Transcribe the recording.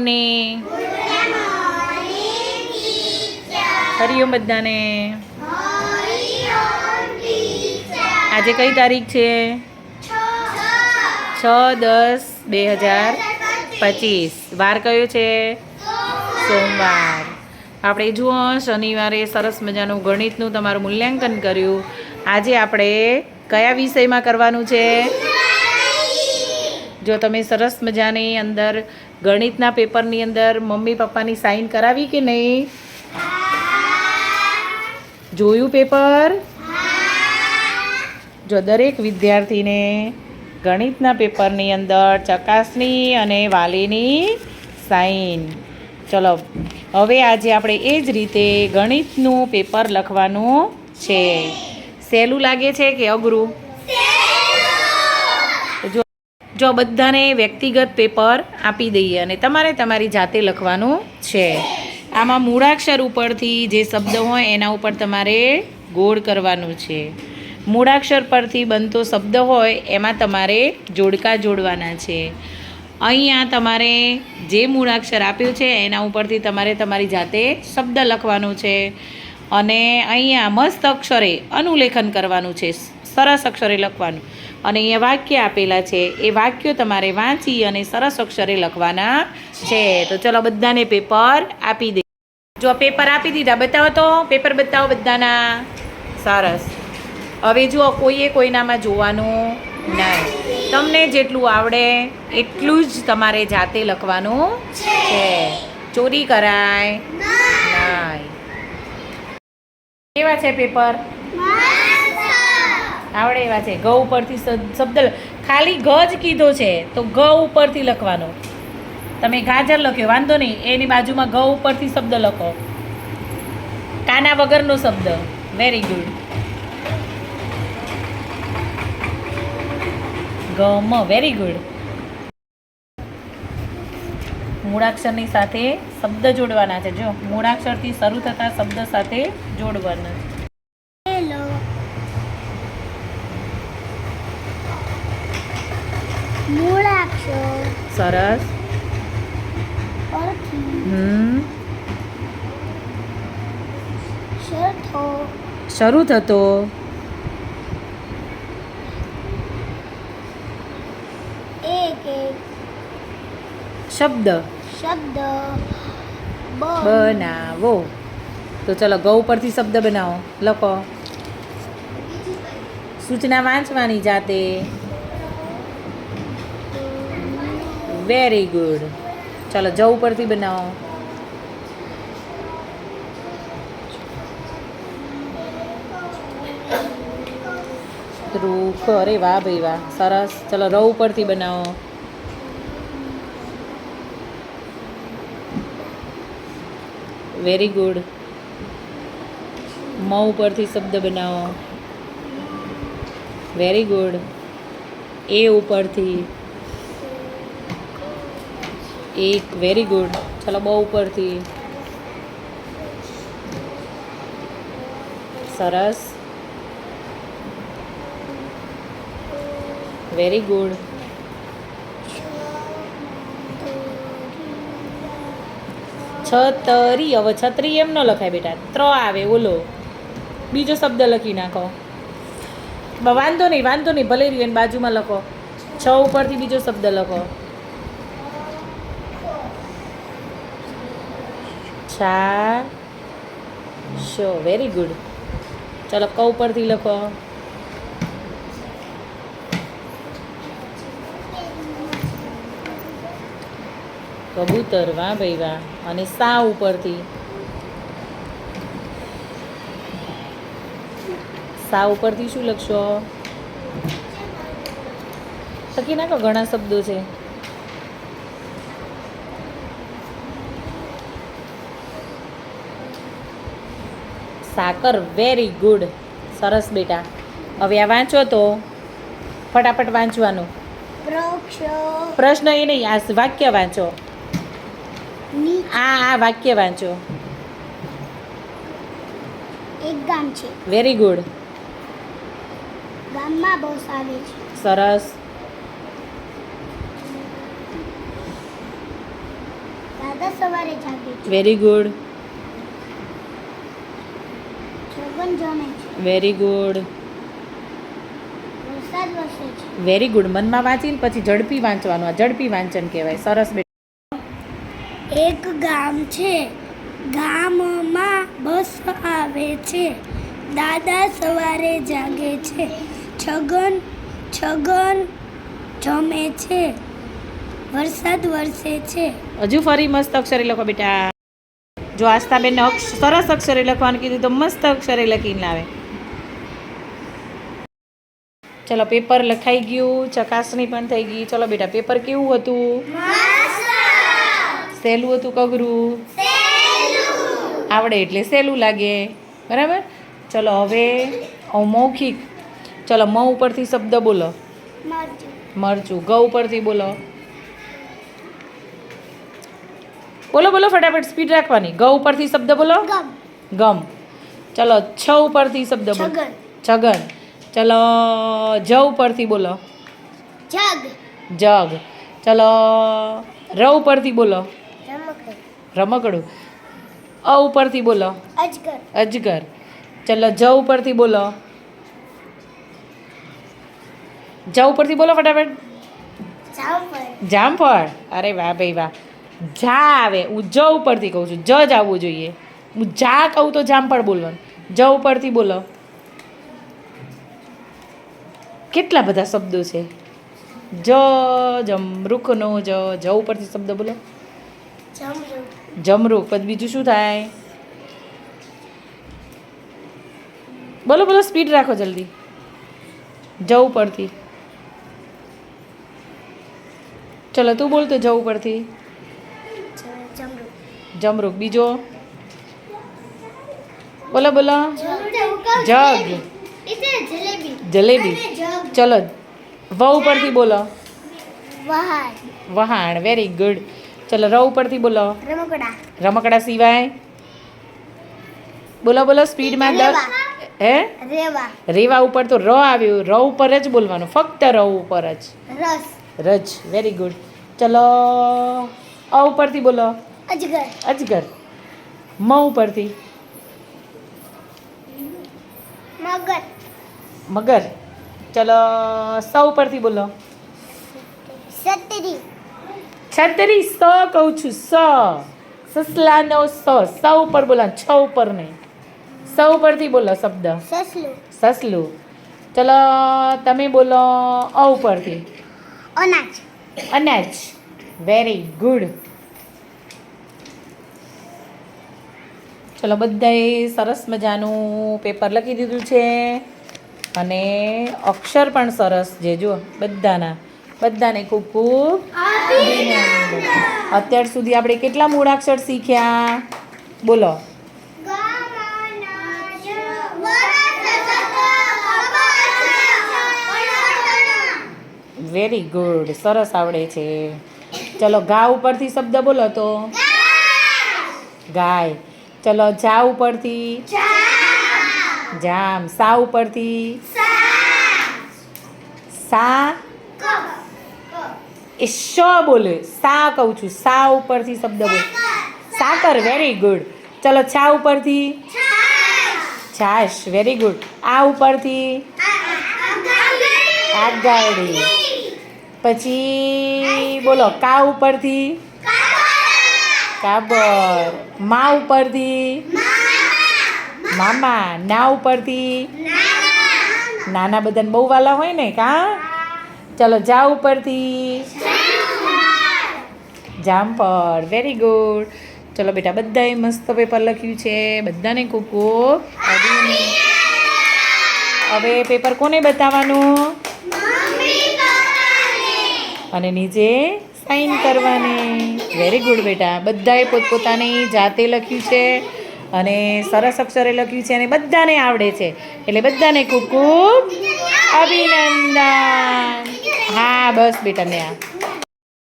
ને હરિઓમ બધાને. આજે કઈ તારીખ છે? છ દસ બે હજાર પચીસ. વાર કયો છે? સોમવાર. આપણે જુઓ, શનિવારે સરસ મજાનું ગણિતનું તમારું મૂલ્યાંકન કર્યું. આજે આપણે કયા વિષયમાં કરવાનું છે? જો તમે સરસ મજાની અંદર ગણિતના પેપરની અંદર મમ્મી પપ્પાની સાઈન કરાવી કે નહીં? જોયું પેપર? જો દરેક વિદ્યાર્થીને ગણિતના પેપરની અંદર ચકાસણી અને વાલીની સાઈન ચલો, હવે આજે આપણે એ જ રીતે ગણિતનું પેપર લખવાનું છે. સહેલું લાગે છે કે અઘરું? જો બધાને વ્યક્તિગત પેપર આપી દઈએ અને તમારે તમારી જાતે લખવાનું છે. આમાં મૂળાક્ષર ઉપરથી જે શબ્દ હોય એના ઉપર તમારે ગોળ કરવાનું છે. મૂળાક્ષર પરથી બનતો શબ્દ હોય એમાં તમારે જોડકા જોડવાના છે. અહીંયા તમારે જે મૂળાક્ષર આપ્યું છે એના ઉપરથી તમારે તમારી જાતે શબ્દ લખવાનું છે. અને અહીંયા મસ્ત અક્ષરે અનુલેખન કરવાનું છે. સરસ અક્ષરે લખવાનું. અને અહીંયા વાક્ય આપેલા છે. એ વાક્યો તમારે વાંચી અને સરસ અક્ષરે લખવાના છે. તો ચલો બધાને પેપર આપી દે. જો પેપર આપી દીધા બતાવો તો. પેપર બતાવો બધાના. સરસ. હવે જુઓ કોઈએ કોઈનામાં જોવાનું નહીં. તમને જેટલું આવડે એટલું જ તમારે જાતે લખવાનું છે. ચોરી કરાય નહીં. કેવા છે પેપર? આવડે એવા છે. ગ ઉપરથી શબ્દ ખાલી ગ જ કીધો છે, તો ગ ઉપરથી લખવાનો. તમે ગાજર લખ્યો, વાંધો નહીં. એની બાજુમાં ગ ઉપરથી શબ્દ લખો. કાના વગરનો શબ્દ. વેરી ગુડ ગમ. વેરી ગુડ મૂળાક્ષરની સાથે શબ્દ જોડવાના છે. જો મૂળાક્ષરથી શરૂ થતા શબ્દ સાથે જોડવાના છે. મૂળાક્ષર. સરસ. શરૂ થતો. શબ્દ. શબ્દ. બનાવો. તો ચલો ગૌ પરથી શબ્દ બનાવો. લખો. સૂચના વાંચવાની જાતે. વેરી ગુડ ચાલો, જવ પરથી બનાવો. રૂખ, અરે વાહ ભાઈ વાહ, સરસ. ચલો, રવ પરથી બનાવો. વેરી ગુડ મ ઉપરથી શબ્દ બનાવો. વેરી ગુડ એ ઉપરથી. એક વેરી ગુડ ચલો, બહુ ઉપરથી. સરસ. વેરી ગુડ છતરી, હવે છત્રી એમ ન લખાય બેટા. ત્ર આવે ઓલો બીજો શબ્દ લખી નાખો. વાંધો નહીં વાંધો નહીં, ભલે રહ્યું બાજુમાં લખો. છ ઉપરથી બીજો શબ્દ લખો. છા શો વેરી ગુડ ચલો ક ઉપરથી લખો. કબૂતર, વાહ ભાઈ વાહ. અને સા ઉપરથી. સા ઉપરથી શું લખશો? લખી નાખો, ઘણા શબ્દો છે. સાકર વેરી ગુડ સરસ બેટા. હવે આ વાંચો તો. ફટાફટ વાંચવાનું. પ્રશ્ન એ નહીં આ વાક્ય વાંચો. આ આ વાક્ય વાંચો. એક ગામ છે. વેરી ગુડ ગામમાં બહુ સારી છે. સરસ. દાદા સવારે જાગે વેરી ગુડ છગન જમે છે. વેરી ગુડ વરસાદ વરસે છે. વેરી ગુડ મનમાં વાંચીને પછી ઝડપી વાંચવાનું. આ ઝડપી વાંચન કહેવાય. સરસ બેટા એક ગામ છે. ગામમાં બસ આવે છે. દાદા સવારે જાગે છે. છગન છગન જમે છે. વરસાદ વરસે છે. હજુ ફરી મસ્ત અક્ષરે લખો બેટા. જો આસ્થાબેન અક્ષ સરસ અક્ષરે લખવાનું કીધું તો મસ્ત અક્ષરે લખીને લાવે. ચલો પેપર લખાઈ ગયું ચકાસણી પણ થઈ ગઈ. ચલો બેટા પેપર કેવું હતું? સહેલું હતું કગરું? આવડે એટલે સહેલું લાગે. બરાબર? ચલો હવે મૌખિક. ચલો મ ઉપરથી શબ્દ બોલો. મરચું. ગ ઉપરથી બોલો. બોલો બોલો ફટાફટ સ્પીડ રાખવાની. ગ ઉપરથી શબ્દ બોલો. ગમ. ચલો છ ઉપરથી શબ્દ બોલો. છગન. ચલો જ ઉપરથી બોલો. જગ. જગ. ચલો ર ઉપરથી બોલો. રમકડું. અ ઉપરથી બોલો. અજગર. અજગર. ચલો જ ઉપરથી બોલો. જ ઉપરથી બોલો ફટાફટ. જામફળ. અરે વાહ ભાઈ વાહ. જા આવે હું જ ઉપરથી કહું છું, જ જ આવવું જોઈએ. હું જા કહું તો જામફળ બોલવાનું. જ ઉપરથી બોલો. કેટલા બધા શબ્દો છે? જ જમરૂખનો જ. જ ઉપરથી શબ્દ બોલો. જમરૂ જમરૂખ. પછી બીજું શું થાય? બોલો બોલો, સ્પીડ રાખો જલ્દી. જ ઉપરથી. ચલો, તું બોલ તો જ જમરૂખ બીજો? બોલો બોલો. જગ. જલેબી. ચલો વ ઉપરથી બોલો. વહાણ. વેરી ગુડ ચલો ર ઉપરથી બોલો. રમકડા રમકડા સિવાય. બોલો બોલો સ્પીડમાં દસ. હે? રેવા. રેવા ઉપર તો ર આવ્યું. ર ઉપર જ બોલવાનું. ફક્ત ર ઉપર જ. રજ. વેરી ગુડ ચલો અ ઉપરથી બોલો. અજગર. અજગર. મ ઉપરથી મગર. મગર. ચલો સ ઉપરથી બોલો. છત્રી. છત્રી સ કહું છું સ. સસલાનો સ. સ ઉપર બોલો છ ઉપર નહીં. સ ઉપરથી બોલો શબ્દ. સસલું. સસલું. ચલો તમે બોલો અ ઉપરથી. અનાજ. અનાજ. વેરી ગુડ ચલો બધાએ સરસ મજાનું પેપર લખી દીધું છે. અને અક્ષર પણ સરસ છે જો બધાના. બધાને ખૂબ ખૂબ અત્યાર સુધી આપણે કેટલા મૂળાક્ષર શીખ્યા? બોલો. વેરી ગુડ સરસ આવડે છે. ચલો ગા ઉપરથી શબ્દ બોલો તો. ગાય. ચલો જા ઉપરથી. જામ. સા ઉપરથી. સા. એ શ બોલે? સા કહું છું. સા ઉપરથી શબ્દ બોલ. સાકર વેરી ગુડ ચલો છા ઉપરથી. છાશ વેરી ગુડ આ ઉપરથી. આગળ. પછી બોલો કા ઉપરથી? કાબર. મા ઉપરથી? મામા. ના ઉપરથી? નાના બધાને બહુ વાલા હોય ને કા? ચલો જા ઉપરથી. જામફળ વેરી ગુડ ચલો બેટા બધાએ મસ્ત પેપર લખ્યું છે. બધાને ખૂબ હવે પેપર કોને બતાવવાનું? અને નીચે? સાઈન કરવાની. વેરી ગુડ બેટા. બધાએ પોતપોતાની જાતે લખ્યું છે અને સરસ અક્ષરે લખ્યું છે અને બધાને આવડે છે. એટલે બધાને ખૂબ ખૂબ અભિનંદન. હા, બસ બેટા ને આ